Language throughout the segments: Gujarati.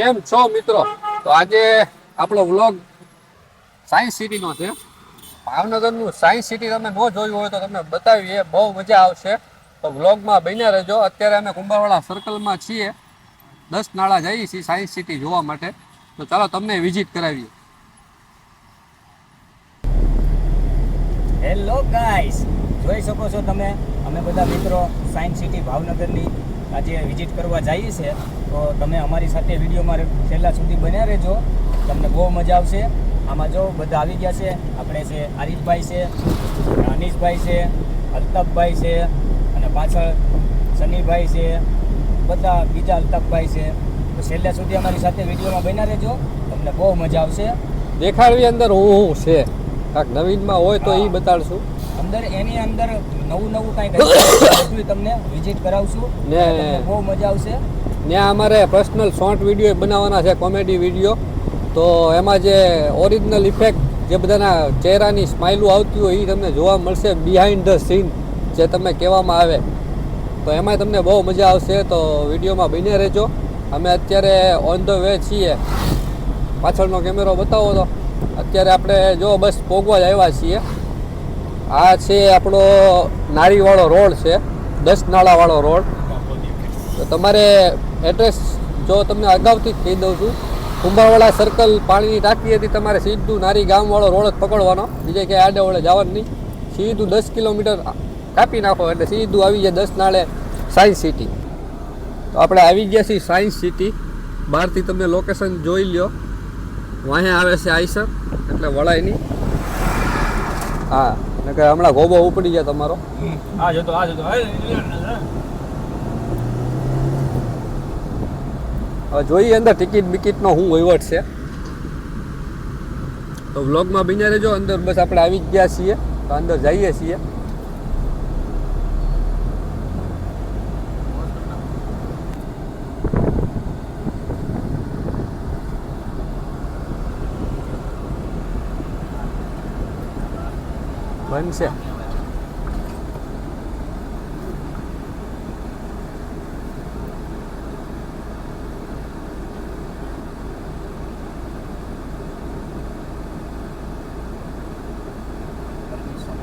કેમ છો મિત્રો? તો આજે આપણો વ્લોગ સાયન્સ સિટીનો છે. ભાવનગરનું સાયન્સ સિટી તમે ન જોયું હોય તો તમને બતાવીએ, બહુ મજા આવશે. તો વ્લોગમાં બન્યા રહેજો. અત્યારે અમે કુંભારવાળા સર્કલમાં છીએ. દસ નાળા જઈએ છીએ સાયન્સ સિટી જોવા માટે. તો ચાલો તમને વિઝિટ કરાવીએ. હેલો ગાઈસ જોઈ શકો છો તમે. અમે બધા મિત્રો સાયન્સ સિટી ભાવનગરની આજે વિઝિટ કરવા જઈએ છે તો તમે અમારી સાથે વિડીયોમાં છેલ્લા સુધી બન્યા રહેજો. તમને બહુ મજા આવશે. આમાં જો બધા આવી ગયા છે આપણે છે આરિફભાઈ છે અનીશભાઈ છે અલ્તાફભાઈ છે અને પાછળ સનીભાઈ છે બધા બીજા અલ્તાફભાઈ છે. તો છેલ્લા સુધી અમારી સાથે વિડીયોમાં બન્યા રહેજો. તમને બહુ મજા આવશે. દેખાડવી અંદર હું હું છે. કાંક નવીનમાં હોય તો એ બતાડશું. અંદર એની અંદર નવું નવું કાંઈ તમને વિઝિટ કરાવશું. ને- બહુ મજા આવશે. ને અમારે પર્સનલ શોર્ટ વીડિયો બનાવવાના છે કોમેડી વીડિયો તો એમાં જે ઓરિજિનલ ઇફેક્ટ જે બધાના ચહેરાની સ્માઇલું આવતી હોય એ તમને જોવા મળશે બિહાઇન્ડ ધ સીન જે તમે કહેવામાં આવે. તો એમાં તમને બહુ મજા આવશે તો વિડીયોમાં બને રહેજો. અમે અત્યારે ઓન ધ વે છીએ. પાછળનો કેમેરો બતાવો તો. અત્યારે આપણે જો બસ પોગવા જ આવ્યા છીએ. આ છે આપણો નારીવાળો રોડ છે, દસ નાળાવાળો રોડ. તો તમારે એડ્રેસ જો તમને અગાઉથી જ કહી દઉં છું કુંભારવાળા સર્કલ પાણીની ટાંકી હતી, તમારે સીધું નારી ગામવાળો રોડ જ પકડવાનો. બીજે ક્યાંય આડે વળે જવાનું નહીં. સીધું દસ કિલોમીટર કાપી નાખો એટલે સીધું આવી જાય દસ નાળે સાયન્સ સિટી તો આપણે આવી ગયા છીએ સાયન્સ સિટી બહારથી તમે લોકેશન જોઈ લ્યો. વાંહે આવે છે આઈસર, એટલે વળાય હા ને કે હમણાં ગોબો ઉપડી ગયા તમારો. આ જતો આ જતો હવે જોઈએ અંદર ટિકિટ બિકિટનો શું વહીવટ છે. તો વ્લોગમાં બન્યા રહેજો અંદર બસ આપણે આવી જ ગયા છીએ તો અંદર જઈએ છીએ. બનશે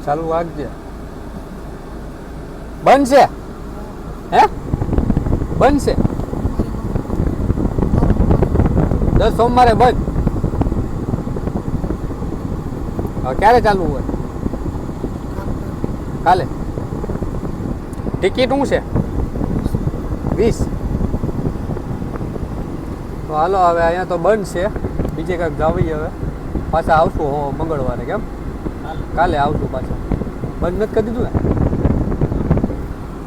ચાલુ વાગજે બનશે. હે? બનશે. દસ સોમવારે બંધ. ક્યારે ચાલુ હોય? કાલે? ટિકિટ શું છે? વીસ. તો હાલો હવે અહીંયા તો બંધ છે. બીજે કાંઈક જાવી હવે. પાછા આવશું હો મંગળવારે કેમ? કાલે આવશું પાછા. બંધ નથી કરી દીધું ને?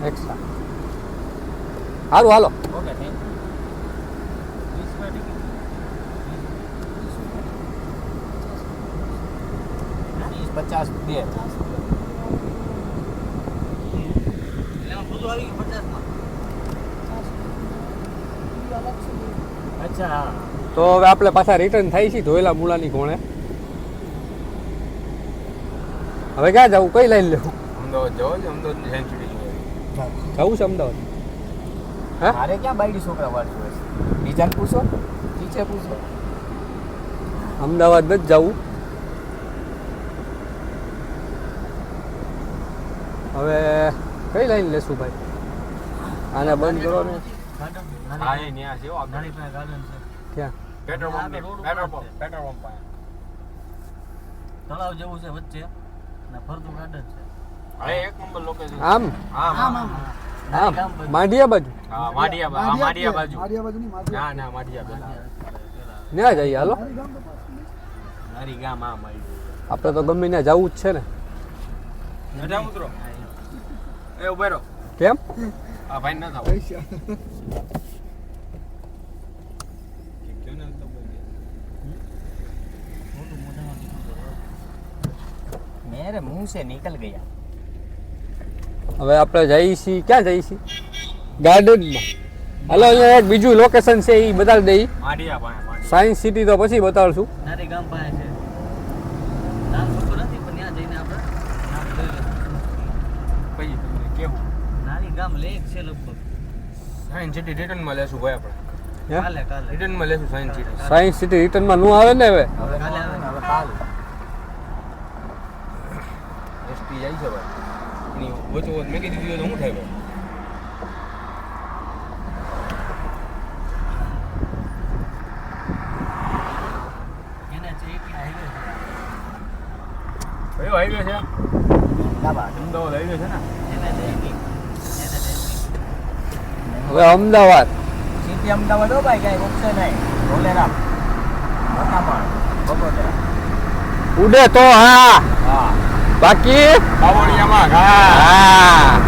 એક્સ્ટ્રા સારું હાલો. ઓકે થેન્ક પચાસ બે અચ્છા. તો હવે આપણે પાછા રિટર્ન થાય છે ધોયેલા મૂળાની કોણે હવે ક્યાં જવું? કઈ લાઈન લેવું? અમદાવાદ જવો છે? અમદાવાદ સેન્ચુરી જવું છે અમદાવાદ? હા? અરે ક્યાં બાયડી છોકરા વાળી હોય છે? બીજાને પૂછો? નીચે પૂછો. અમદાવાદ જ જવું. હવે કઈ લાઈન લેશું ભાઈ? આને બંધ કરો ને હા એ ન્યા છે હો આગળ. ક્યાં? Petrol pump petrol pump petrol pump પાસે. તળાવ જેવું છે વચ્ચે ને ફરતું ગાર્ડન છે. હા એક નંબર લોકેશન આમ? આમ આમ. આમ? માંડિયા બાજુ? હા માડિયા બા- હા, માડિયા બાજુ. બાજુની મારિયા ના ના માડિયા પેલા. ન્યા જઈએ હાલો. મારી ગામ આમ આપણે તો ગમે ત્યાં જવું જ છે ને. એ. ઊભા કેમ? આ ભાઈ ના થાવ પૈસા મેરે મુંહ से निकल गया હવે આપણે જઈએ છીએ ક્યાં જઈએ છીએ ગાર્ડનમાં હાલો અહીંયા એક બીજું લોકેશન છે એ બતાવી દઈ માડિયા પાસે માડિયા સાયન્સ સિટી તો પછી બતાડશું નારી ગામ પાસે છે નામ ખબર નથી પણ ત્યાં જઈને આપણે નામ જોઈ લઈશું. પછી તમને કેવું નારી ગામ લેક છે લગભગ સાયન્સ સિટી રિટર્નમાં લેશું ભાઈ આપણે હે? કાલે કાલે રિટર્નમાં લેશું સાયન્સ સિટી સાયન્સ સિટી રિટર્નમાં નું આવે ને હવે કાલે આવે હવે કાલ એસટી જાય છે ભાઈ એની વચ્ચે વચ્ચે મેં કીધી દીધી તો શું થાય ભાઈ એને છે એક હાઈવે કયો હાઈવે છે ડાબા અમદાવાદ હાઈવે છે ને એને જૈનિક એને જૈનિક હવે અમદાવાદ સિટી અમદાવાદ હો ભાઈ કાંઈ રોકશે નહીં રોલેરામ મકામણ બગોદરા ઉડે તો હા હા બાકી? બાવળિયામાં હા.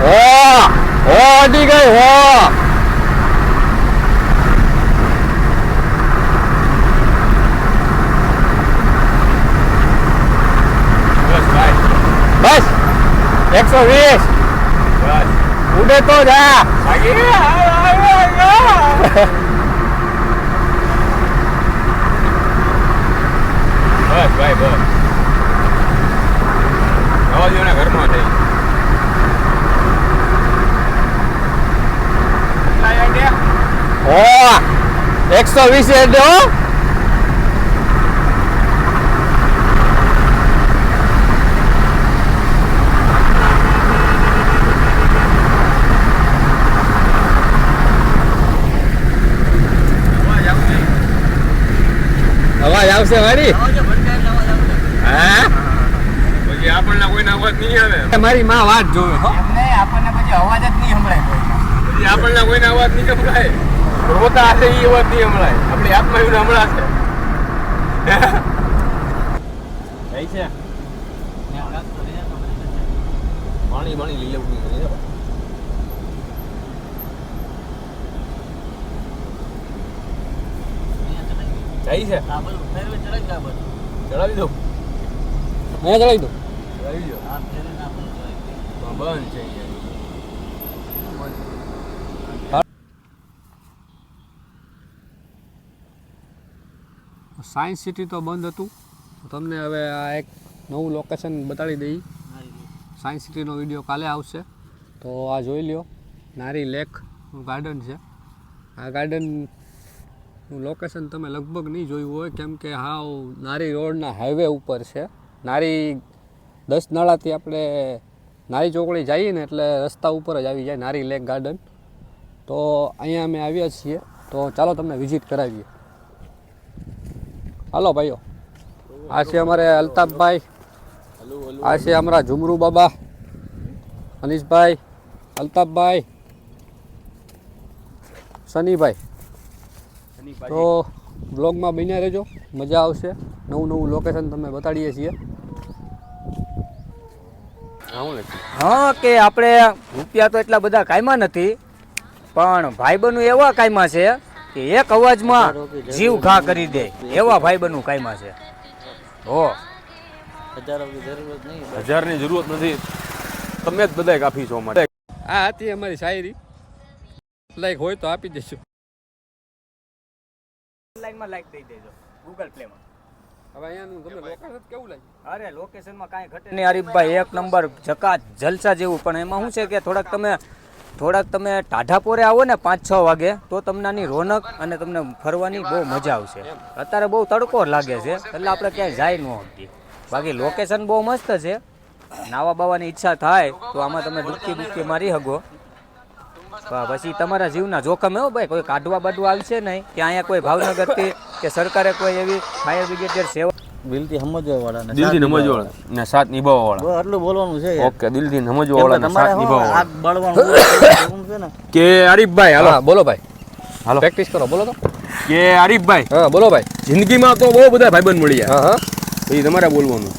હા હો અડી ગઈ હો. બસ એકસો વીસ. ઉડે તો જા. બસ ભાઈ બસ. રવા દો ને ઘરમાં થઈ એકસો વીસ અવાજ આવશે અવાજ આવશે વાડી આવજો ભટકાય એટલે અવાજ આવશે હા પછી આપણને કોઈના અવાજ નહીં આવે મારી માં વાત જોવે હો. એમને આપણને પછી અવાજ જ નહીં સંભળાય કોઈ પછી આપણને કોઈના અવાજ નહીં સંભળાય. રોતા હશે એ અવાજ નહીં સંભળાય. આપણી આત્મા એવું સંભળાશે. જાય છે. પાણી પાણી લઈ લેવું જાય છે. ચડાવી દો મેં ચડાવી દઉં. ફેરવીને આ બધું છે સાયન્સ સિટી તો બંધ હતું. તમને હવે આ એક નવું લોકેશન બતાડી દઈ. સાયન્સ સિટીનો વીડિયો કાલે આવશે. તો આ જોઈ લ્યો. નારી લેક ગાર્ડન છે. આ ગાર્ડનનું લોકેશન તમે લગભગ નહીં જોયું હોય, કેમ કે હા નારી રોડના હાઈવે ઉપર છે. નારી દસ નાળાથી આપણે નારી ચોકડી જઈએ ને એટલે રસ્તા ઉપર જ આવી જાય નારી લેક ગાર્ડન. તો અહીંયા અમે આવ્યા છીએ. તો ચાલો તમને વિઝિટ કરાવીએ. હાલો ભાઈઓ. આ છે અમારે અલ્તાફભાઈ. આ છે અમારા ઝુમરુ બાબા. અનીશભાઈ અલ્તાફભાઈ સનીભાઈ. તો બ્લોગમાં બન્યા રહેજો. મજા આવશે. નવું નવું લોકેશન તમે બતાડીએ છીએ. હા, કે આપણે રૂપિયા તો એટલા બધા કાયમાં નથી પણ ભાઈબંધુ એવા કાયમાં છે કે એક અવાજમાં જીવ ઘા કરી દે એવા ભાઈબંધુ કાયમાં છે. હો. હજારોની જરૂરત નથી. તમે જ બધાય કાફી છો માટે આ હતી અમારી શાયરી. લાઈક હોય તો આપી દેજો. લાઈનમાં લાઈક દઈ દેજો ગૂગલ પ્લેમાં હવે અહીંયાનું તમને લોકેશન કેવું લાગ્યું અરે લોકેશનમાં કાંઈ ઘટે નહીં. હરીફભાઈ એક નંબર જકાત જલસા જેવું. પણ એમાં શું છે કે થોડાક તમે થોડાક તમે ટાઢાપોરે આવો ને પાંચ છ વાગે તો તમને આની રોનક અને તમને ફરવાની બહુ મજા આવશે. અત્યારે બહુ તડકો લાગે છે એટલે આપણે ક્યાંય જાય ન શકીએ. બાકી લોકેશન બહુ મસ્ત છે. નાવા બાવાની ઈચ્છા થાય તો આમાં તમે ડૂબકી ડૂબકી મારી શકો. પછી તમારા જીવના જોખમ એવો ભાઈ કોઈ કાઢવા બાઢવા આવશે નહીં? કે અહીંયા કોઈ ભાવનગરથી કે સરકારે કોઈ એવી ફાયર બ્રિગેડ સેવા દિલથી સમજવા વાળા દિલથી સમજવા વાળા ને સાથ નિભાવવા વાળા આટલું બોલવાનું છે. ઓકે દિલથી સમજવા વાળા ને સાથ નિભાવવા વાળા બળવાનું છે ને. કે આરીફભાઈ હાલો. હા બોલો ભાઈ. હાલો. પ્રેક્ટિસ કરો બોલો તો. કે આરીફભાઈ હા બોલો ભાઈ. જિંદગીમાં તો બહુ બધા ભાઈબંધ મળી હા હા. પછી તમારે બોલવાનું.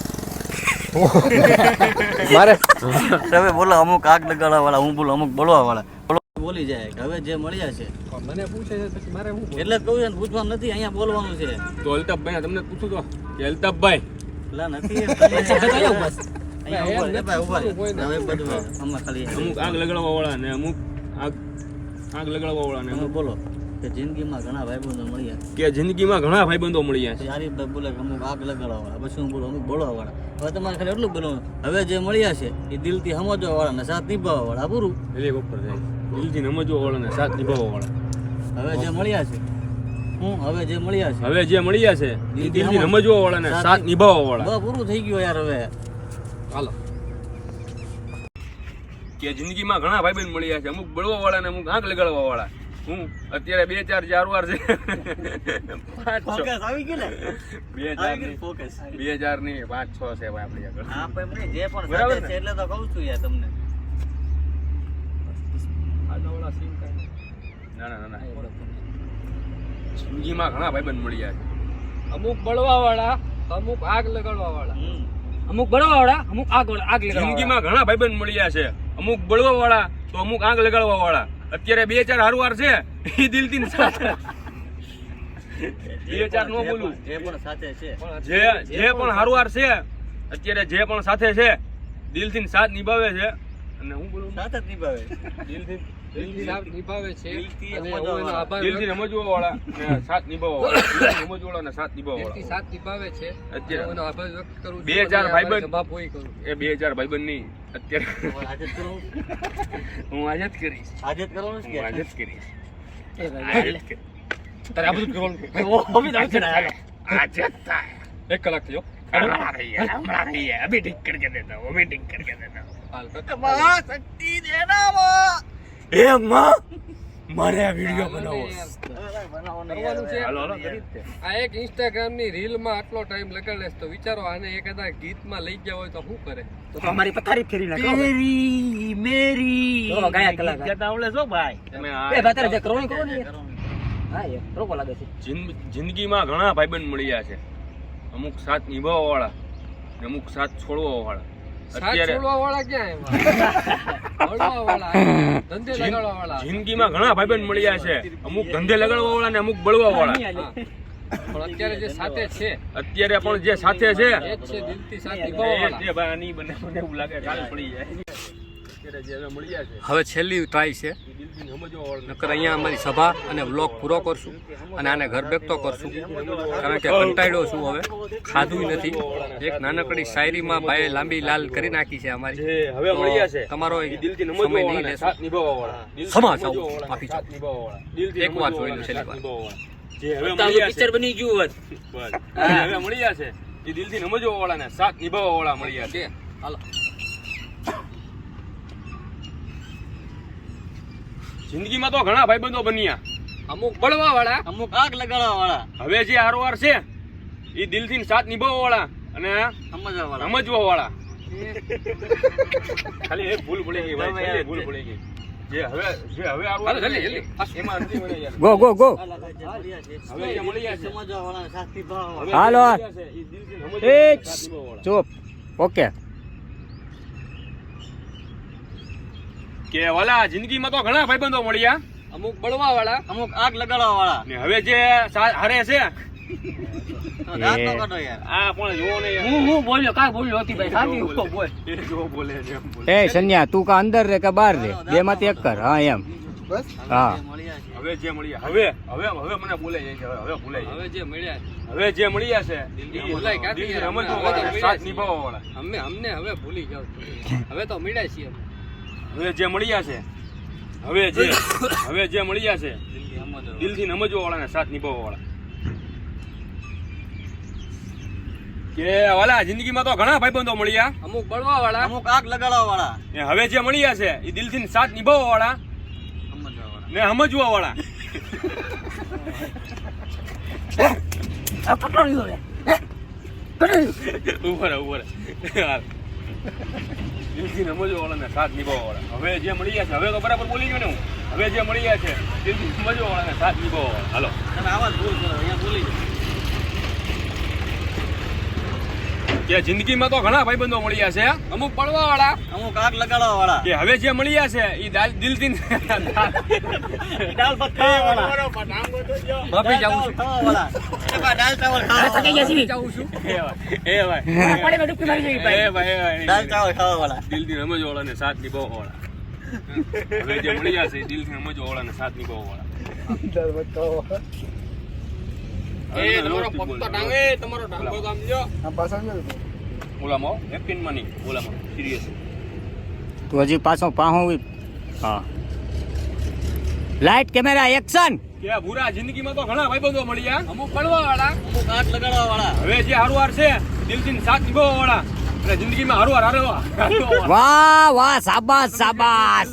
મારે? તમે બોલો અમુક આગ લગાડવા વાળા હું બોલો અમુક બોલવા વાળા બોલો જાય. કે હવે જે મળ્યા છે. મને પૂછે છે પછી મારે હું એટલે જ કહું છે પૂછવાનું નથી અહીંયા બોલવાનું છે. તો અલ્તાફભાઈ તમને પૂછું તો. કે અલ્તાફભાઈ. પેલા નથી. અહીંયા ઊભા રહે, ભાઈ, ઊભા રહે. હવે બધું આમાં ખાલી અમુક આગ લગાડવા વાળા ને અમુક આગ આગ લગાડવા વાળા ને અમુક. બોલો કે જિંદગીમાં ઘણા ભાઈબંધો મળ્યા કે જિંદગીમાં ઘણા ભાઈબંધો મળ્યા છે. ભાઈ બોલે કે અમુક આગ લગાડવા વાળા પછી હું બોલું અમુક બોલવા વાળા. હવે તમારે ખાલી એટલું બોલવાનું. હવે જે મળ્યા છે એ દિલથી સમજવા વાળા ને સાથ નિભાવવા વાળા પૂરું હેલિકોપ્ટર જાય. દિલથી નમજવો વાળા ને સાથ નિભાવવા વાળા. હવે જે મળ્યા છે. હું હવે જે મળ્યા છે. હવે જે મળ્યા છે દિલથી સમજવા વાળા ને સાથ નિભાવવા વાળા. પૂરું થઈ ગયું યાર હવે. હાલો. કે જિંદગીમાં ઘણા ભાઈબંધ મળ્યા છે અમુક બળવા વાળા ને અમુક આંખ લગાડવા વાળા. હું અત્યારે બે ચાર ચાર વાર છે બે ચારની બે ચારની પાંચ છ છે ભાઈ આપણી આગળ. જે પણ બરાબર છે એટલે તો કઉ છું યાર તમને. ના ના ના ના. જિંદગીમાં ઘણા ભાઈબંધ મળ્યા છે. અમુક બળવા વાળા અમુક આગ લગાડવા વાળા અમુક બળવા વાળા અમુક આગ આગ જિંદગીમાં ઘણા ભાઈબંધ મળ્યા છે. અમુક બળવા વાળા તો અમુક આંખ લગાડવા વાળા અત્યારે બે ચાર હારવાર છે. એ દિલથી થી સાથ બે ચાર નો જે બોલું. પણ- જે પણ સાથે છે. જે જે પણ હારવાર છે અત્યારે જે પણ સાથે છે દિલથી થી સાથ નિભાવે છે. અને હું બોલું? સાથ જ નિભાવે દિલથી નિભાવે છે દિલથી સમજવા વાળા. આભાર દિલથી વ્યક્ત- સમજવા વાળા ને સાથ નિભાવવા સમજવા વાળા ને સાથ નિભાવવા વાળા સાથ નિભાવે છે અત્યારે. એનો આભાર વ્યક્ત કરું બે અને ભાઈબંધ. મારી સભા કરું એ બે ચાર ભાઈબંધની અત્યારે હવે આજે હું આજે કરીશ. આજે કરવાનું છે હું કે આજે જ કરીશ. આજે જ કરીશ. તારે આ બધું કરવાનું આજે થાય. એક કલાક થયો. હમણાં અભી ઠીક કરકે દેતા હું, અભી ઠીક કરકે દેતા હું. એ માં મારે આ વીડિયો તે. આ એક ઇન્સ્ટાગ્રામની રીલમાં આટલો ટાઈમ લગાડે તો વિચારો આને એક કદાચ ગીતમાં લઈ ગયા હોય તો શું કરે? તો અમારી પથારી ફેરી નાખો. મેરી મેરી. તો ગાયક કલાક ગીત ગાતા આવડે છો ભાઈ? તમે એ આ ભાઈ જે કરો ને હા એ રોકો લાગે છે. જિંદ- જિંદગીમાં ઘણા ભાઈબંધ મળ્યા છે. અમુક સાથ નિભાવવા વાળા અમુક સાથ છોડવા વાળા જિંદગીમાં ઘણા ભાઈબંધ મળ્યા છે. અમુક ધંધે લગાડવા વાળા ને અમુક બળવા વાળા અત્યારે જે સાથે છે અત્યારે પણ જે સાથે છે. એ દિલથી સાથ એ ભાઈ આની બંને મને એવું લાગે કાલે પડી જાય. અત્યારે જે હવે મળ્યા છે હવે છેલ્લી ટ્રાય છે. નકર અહીંયા અમારી સભા અને વ્લોગ પૂરો કરશું અને આને ઘર બેકતો કરશું. કારણ કે કંટાળ્યો છું હવે. ખાધું નથી. એક નાનકડી શાયરીમાં ભાઈએ લાંબી લાલ કરી નાખી છે અમારી. હવે મળ્યા છે. તમારો સમય નહીં લેશો. સમા જાઓ, માફી એક વાર જોઈ લો છેલ્લી વાર. નિભાવવા વાળા. જે હવે મળ્યા છે. બની ગયું હોત. હવે મળ્યા છે. એ દિલથી સમજવા વાળા ને સાથ નિભાવવા વાળા મળ્યા છે. હાલો જિંદગીમાં તો ઘણા ભાઈબંધો બન્યા. અમુક બળવા વાળા અમુક આગ લગાડવા વાળા હવે જે હારવાર છે એ દિલથી સાથ નિભાવવા વાળા અને સમજવા વાળા સમજવા વાળા ખાલી એક ભૂલ પડી ગઈ ભૂલ પડી ગઈ. જે હવે હવે જલ્દી, જલ્દી. એમાં ગો ગો ગો. હવે સમજવા વાળા સાથ હાલો. એ. ચૂપ. ઓકે. કે વાલા જિંદગીમાં તો ઘણા ભાઈબંધો મળ્યા. અમુક બળવા વાળા અમુક આગ લગાડવા વાળા ને હવે જે હારે છે. તો દાંત નો કાઢો યાર. આ પણ જોવો ને યાર. હું હું બોલ્યો કાંઈ બોલ્યો હતી ભાઈ? સાચી જો બોલ. બોલે. એ જો બોલે છે એમ બોલે. એ સન્યા તું કા અંદર રે કે બહાર રે? બે માંથી એક કર. હા એમ. હા. જે મળ્યા છે. હવે જે મળ્યા. હવે હવે હવે મને બોલે જાય છે હવે હવે ભૂલાઈ જાય હવે જે મળ્યા હવે જે મળ્યા છે દિલથી ભૂલાય કાંથી દિલથી યાર, સમજવા હવે તો મળ્યા સાથ છીએ. નિભાવવા વાળા અમે અમને હવે ભૂલી જાવ હવે તો મળ્યા છીએ. હવે જે મળ્યા છે હવે જે હવે જે મળ્યા છે દિલથી સમજવા વાળા ને સાથ નિભાવવા વાળા કે વાલા જિંદગીમાં તો ઘણા ભાઈબંધો મળ્યા. અમુક બળવા વાળા અમુક આગ લગાડવા વાળા ને હવે જે મળ્યા છે એ દિલથી સાથ નિભાવવા વાળા ને સમજવા વાળા ઊભા રહે, ઊભા રહે. હાલ. દિલથી સમજવા વાળા સાથ નિભાવવા હવે જે મળી ગયા છે, હવે તો બરાબર બોલી ગયો ને હું. હવે જે મળી ગયા છે દિલથી સમજવા વાળા ને સાથ નિભાવવા વાળા હાલો. તમે આવા જ ભૂલ કરો અહીંયા બોલી જાઓ. કે જિંદગીમાં તો ઘણા ભાઈબંધો મળ્યા છે અમુક પડવા વાળા અમુક આગ લગાડવા વાળા કે હવે જે મળ્યા છે એ દાલ- દિલથી દાલ વાળા માફી જાઉં છું. દિલથી સમજવા વાળા ને સાથ નિભાવવા વાળા. હવે જે મળ્યા છે દિલથી સમજવા વાળા. ને સાથ વાળા એ તમારો પત્તો ટાંગે તમારો ટાંગો કામ જો. ઓલામાં નહીં ઓલામાં સિરિયસ તો હજી પાછો પાહો હા. Light camera action! કે ભૂરા જિંદગીમાં તો ઘણા ભાઈબંધો મળ્યા. અમુક પડવા વાળા અમુક હાથ લગાડવા વાળા હવે જે હારવાર છે દિલથી સાથ નિભાવવા વાળા. અને જિંદગીમાં હારવાર હારવા વાહ વાહ સાબાસ સાબાસ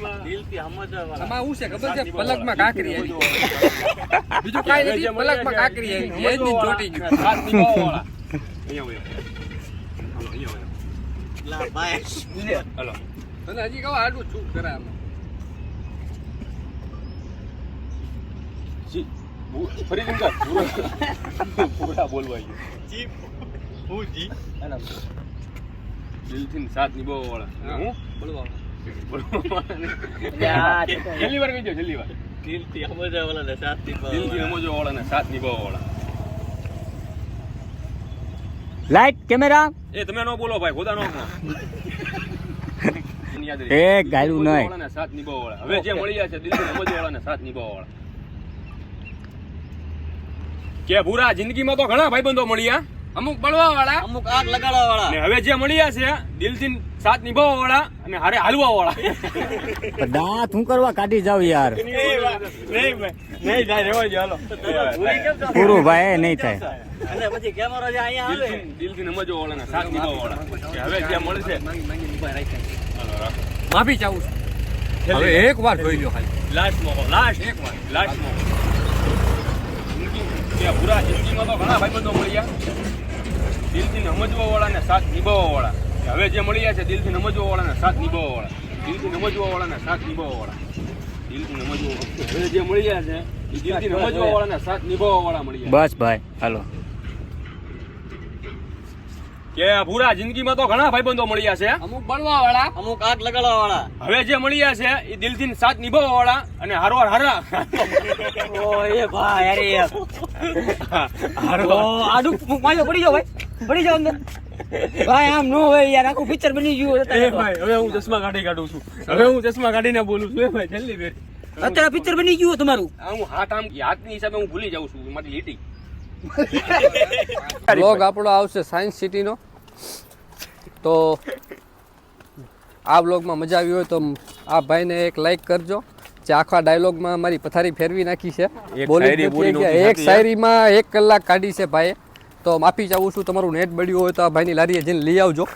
આમાં છે? ખબર છે? પલકમાં કાકરી બીજું કાંઈ નથી પલકમાં કાકરી એ જ ચોટી ગયું. સાથ નિભાવવા વાળા. અહીંયા વયો. અહીંયા વયો. એટલા ભાઈ. હાલો. અને હજી કહો આડું ચૂપ કરે આમાં. જી, ભૂ- પૂરા કર. ભૂરા- ભૂરા બોલવા ગયો. દિલથી સાથ નિભાવવા વાળા હું. બોલવા છેલ્લી વાર કહીજો છેલ્લી વાર. દિલથી સમજવા વાળા ને સાથી દિલથી સમજવા વાળા ને સાથ નિભાવવા વાળા લાઈટ કેમેરા એ તમે નો બોલો ભાઈ ખોદા નો. એ ગાયું નહીં. ને સાથ નિભાવવા વાળા હવે જે મળી જાય છે દિલથી સમજવા વાળા ને સાથ નિભાવવા વાળા કે ભૂરા જિંદગીમાં તો ઘણા ભાઈબંધો મળ્યા. અમુક બળવા વાળા અમુક આગ લગાડવા વાળા હવે જે મળ્યા છે દિલથી સાથ નિભાવવા વાળા અને હારે હાલવા વાળા દાંત હું કરવા કાઢી જાવ યાર? નહીં નહીં થાય રેવા જો હાલો. પૂરું ભાઈ નહીં થાય. અને પછી કેમેરો જે અહીંયા આવે. દિલથી નમજો વાળા સાથ નિભાવવા વાળા હવે જે મળશે માફી ચાહું છું. હવે એક વાર જોઈ લો ખાલી. લાસ્ટ મોકો લાસ્ટ એક વાર લાસ્ટ મોકો. કે પૂરા જિંદગીમાં તો ઘણા ભાઈબંધો મળ્યા. દિલથી સમજવા ને સાથ નિભાવવાવાળા. હવે જે મળ્યા છે દિલથી સમજવા ને સાથ નિભાવવાવાળા. દિલથી સમજવા ને સાથ નિભાવવાવાળા. દિલથી સમજવા હવે જે મળ્યા છે દિલથી સમજવા ને સાથ નિભાવવા વાળા મળ્યા બસ ભાઈ, હાલો. કે પૂરા જિંદગીમાં તો ઘણા ભાઈબંધો મળ્યા છે. અમુક બળવા વાળા અમુક આગ લગાડવા વાળા હવે જે મળ્યા છે એ દિલથી સાથ નિભાવવા વાળા અને હારવાર હારા. ઓ એ ભાઈ અરે. હારો. આડું માયો પડી જાવ ભાઈ પડી જાવ અંદર. ભાઈ આમ નો હોય યાર આખું પિક્ચર બની ગયું એ ભાઈ હવે હું ચશ્મા કાઢી કાઢું છું. હવે હું ચશ્મા કાઢીને બોલું છું. એ ભાઈ જલ્દી બેઠ અત્યારે પિક્ચર બની ગયું તમારું. આ હું હાથ આમ હાથની હિસાબે હું ભૂલી જાઉં છું. મારી લીટી. બ્લોગ આપણો આવશે સાયન્સ સિટીનો તો આ બ્લોગમાં મજા આવી હોય તો આ ભાઈને એક લાઈક કરજો. જે આખા ડાયલોગમાં મારી પથારી ફેરવી નાખી છે. એક શાયરીમાં એક કલાક કાઢી છે ભાઈએ. તો માફી ચાહું છું તમારું નેટ બળ્યું હોય તો આ ભાઈની લારીએ જઈને લઈ આવજો.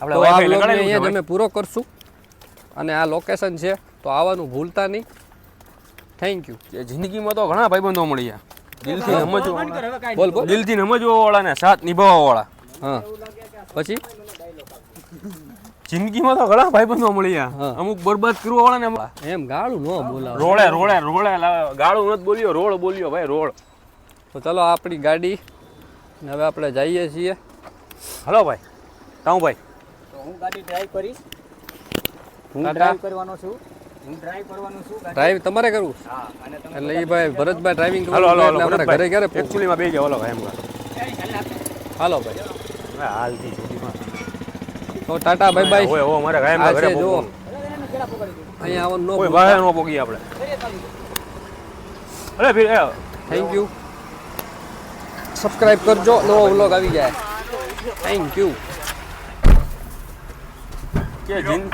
તો આ બ્લોગને અહીંયા અમે પૂરો કરશું. અને આ લોકેશન છે તો આવવાનું ભૂલતા નહીં. થેન્ક યુ જિંદગીમાં તો ઘણા ભાઈબંધો મળ્યા. દિલથી સમજવા બોલ બોલ. દિલથી સમજવા વાળા ને સાથ નિભાવવા વાળા હા. પછી? જિંદગીમાં તો ઘણા ભાઈબંધો મળ્યા. હા. અમુક બરબાદ કરવા વાળા ને એમ. ગાળું ન બોલાવ. રોળે રોળે રોળે ગાળું નથી બોલ્યો રોળ બોલ્યો ભાઈ રોળ. તો ચલો આપણી ગાડી. ને હવે આપણે જઈએ છીએ. હલો ભાઈ તાઉ ભાઈ. તો હું ગાડી ડ્રાઈવ કરીશ. હું ડ્રાઈવ કરવાનો છું. હું ડ્રાઈવ કરવાનો છું ડ્રાઈવ તમારે કરવું? હા અને તમે એટલે એ ભાઈ Bharatbhai driving hello hello hello અમારા ઘરે ક્યારે પહોંચવું? બે જાવ હલો ભાઈ એમ હાલો ભાઈ. હાલથી સુધીમાં. તો ટાટા બાય બાય. ઓય ઓ મારે ગાયમ ના ઘરે છે અહીંયા આવો આવવાનું કોઈ ન બહાર ન પોગી આપણે. અરે ફિર થેન્ક યુ સબસ્ક્રાઇબ કરજો નવો વ્લોગ આવી જાય. થેન્ક યુ કે જિંદ